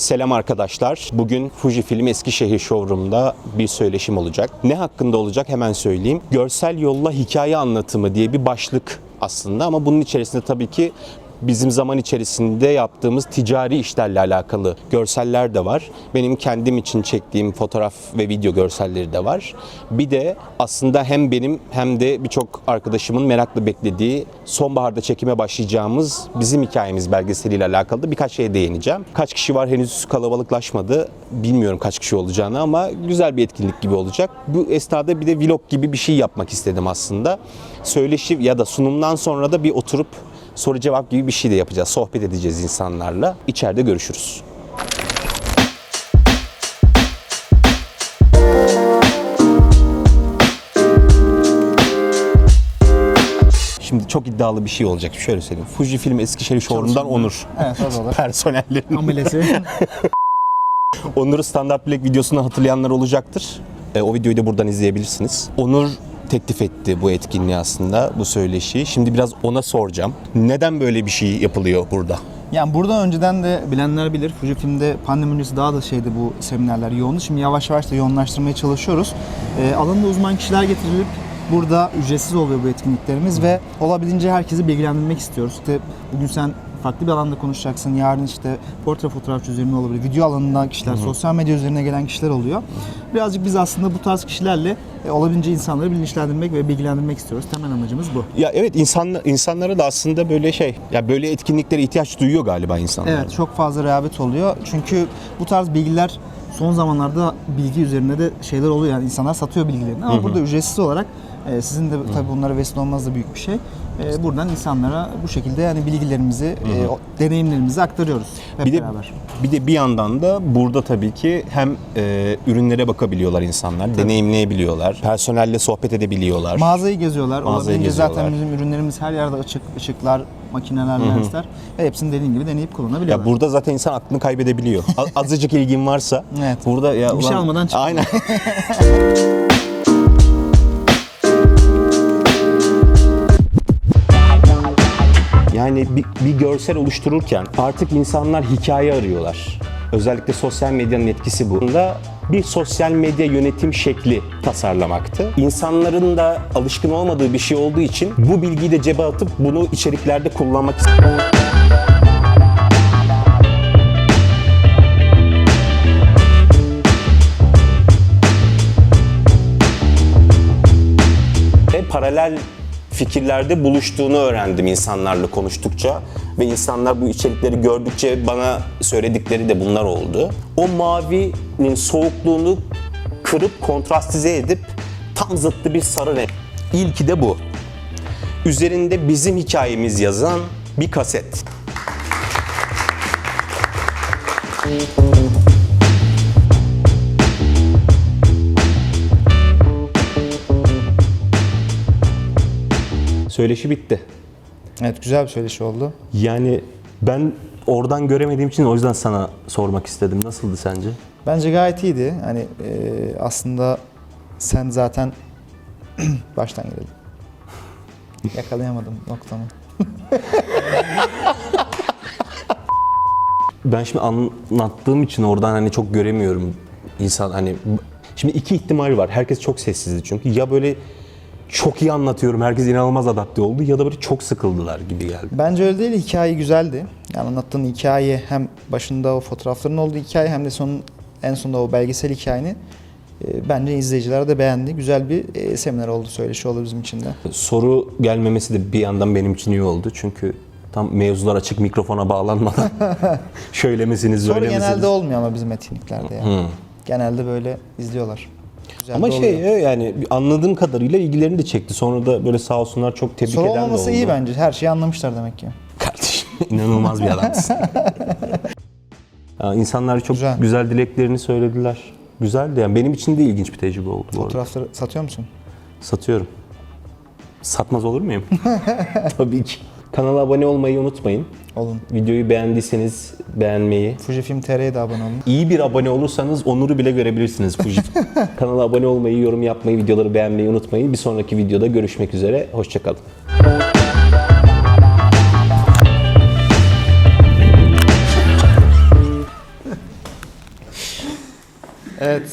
Selam arkadaşlar. Bugün Fujifilm Eskişehir Showroom'da bir söyleşim olacak. Ne hakkında olacak hemen söyleyeyim. Görsel yolla hikaye anlatımı diye bir başlık aslında ama bunun içerisinde tabii ki bizim zaman içerisinde yaptığımız ticari işlerle alakalı görseller de var. Benim kendim için çektiğim fotoğraf ve video görselleri de var. Bir de aslında hem benim hem de birçok arkadaşımın merakla beklediği sonbaharda çekime başlayacağımız bizim hikayemiz belgeseliyle alakalı da birkaç şeye değineceğim. Kaç kişi var henüz kalabalıklaşmadı. Bilmiyorum kaç kişi olacağını ama güzel bir etkinlik gibi olacak. Bu esnada bir de vlog gibi bir şey yapmak istedim aslında. Söyleşi ya da sunumdan sonra da bir oturup soru cevap gibi bir şey de yapacağız. Sohbet edeceğiz insanlarla. İçeride görüşürüz. Şimdi çok iddialı bir şey olacak. Şöyle söyleyeyim. Fujifilm Eskişehir Showroom'dan Onur. Evet o olur. Personellerin. Amelesi. Onur'u Standart Black videosunu hatırlayanlar olacaktır. E, o videoyu da buradan izleyebilirsiniz. Onur teklif etti bu etkinliği aslında, bu söyleşiyi. Şimdi biraz ona soracağım. Neden böyle bir şey yapılıyor burada? yani burada önceden de bilenler bilir. Fujifilm'de pandemi öncesi daha da şeydi bu seminerler yoğundu. Şimdi yavaş yavaş da yoğunlaştırmaya çalışıyoruz. Ee, alanında uzman kişiler getirilip burada ücretsiz oluyor bu etkinliklerimiz ve olabildiğince herkesi bilgilendirmek istiyoruz. İşte bugün sen farklı bir alanda konuşacaksın. Yarın işte portre fotoğrafçı üzerine olabilir. Video alanından kişiler, sosyal medya üzerine gelen kişiler oluyor. Birazcık biz aslında bu tarz kişilerle e, olabildiğince insanları bilinçlendirmek ve bilgilendirmek istiyoruz. Temel amacımız bu. Ya evet insan insanlara da aslında böyle şey, ya böyle etkinliklere ihtiyaç duyuyor galiba insanlar. Evet çok fazla rağbet oluyor. Çünkü bu tarz bilgiler son zamanlarda bilgi üzerinde de şeyler oluyor. Yani insanlar satıyor bilgilerini ama burada ücretsiz olarak e, sizin de tabii bunlara vesile olmaz da büyük bir şey. E, buradan insanlara bu şekilde yani bilgilerimizi, e, o- deneyimlerimizi aktarıyoruz hep Bir de beraber. bir de bir yandan da burada tabii ki hem e, ürünlere bakabiliyorlar insanlar, deneyimleyebiliyorlar, personelle sohbet edebiliyorlar. Mağazayı geziyorlar. Mağazayı Olabildiğince zaten geziyorlar. bizim ürünlerimiz her yerde açık, ışıklar, makineler, lensler ve hepsini dediğin gibi deneyip kullanabiliyorlar. Ya burada zaten insan aklını kaybedebiliyor. Azıcık ilgin varsa Evet. burada ya Bir şey ulan- almadan çıkma. Aynen. Yani bir, bir görsel oluştururken artık insanlar hikaye arıyorlar. Özellikle sosyal medyanın etkisi bu. Bunda bir sosyal medya yönetim şekli tasarlamaktı. İnsanların da alışkın olmadığı bir şey olduğu için bu bilgiyi de cebe atıp bunu içeriklerde kullanmak ve paralel fikirlerde buluştuğunu öğrendim insanlarla konuştukça ve insanlar bu içerikleri gördükçe bana söyledikleri de bunlar oldu. O mavinin soğukluğunu kırıp kontrastize edip tam zıttı bir sarı renk. İlki de bu. Üzerinde bizim hikayemiz yazan bir kaset. Söyleşi bitti. Evet güzel bir söyleşi oldu. Yani ben oradan göremediğim için o yüzden sana sormak istedim. Nasıldı sence? Bence gayet iyiydi. Hani e, aslında sen zaten baştan gelelim. Yakalayamadım noktamı. Ben şimdi anlattığım için oradan hani çok göremiyorum insan hani şimdi iki ihtimal var. Herkes çok sessizdi çünkü ya böyle çok iyi anlatıyorum. Herkes inanılmaz adapte oldu ya da böyle çok sıkıldılar gibi geldi. Bence öyle değil. Hikaye güzeldi. Yani anlattığın hikaye hem başında o fotoğrafların olduğu hikaye hem de sonun en sonunda o belgesel hikayeni e, bence izleyiciler de beğendi. Güzel bir e, seminer oldu, söyleşi oldu bizim için de. Soru gelmemesi de bir yandan benim için iyi oldu. Çünkü tam mevzular açık mikrofona bağlanmadan şöyle misiniz, Soru genelde olmuyor ama bizim etkinliklerde yani. Genelde böyle izliyorlar. Güzel Ama de şey yani anladığım kadarıyla ilgilerini de çekti. Sonra da böyle sağ olsunlar çok tebrik Soru eden de olmaması oldu. iyi bence. Her şeyi anlamışlar demek ki. Kardeşim inanılmaz bir adamsın. ya, insanlar çok güzel. Güzel. dileklerini söylediler. Güzeldi yani benim için de ilginç bir tecrübe oldu bu arada. Fotoğrafları satıyor musun? Satıyorum. Satmaz olur muyum? Tabii ki. Kanala abone olmayı unutmayın. Olun. Videoyu beğendiyseniz beğenmeyi. Fujifilm TR'ye de abone olun. İyi bir abone olursanız Onur'u bile görebilirsiniz Fuji. Kanala abone olmayı, yorum yapmayı, videoları beğenmeyi unutmayın. Bir sonraki videoda görüşmek üzere. Hoşçakalın. Evet.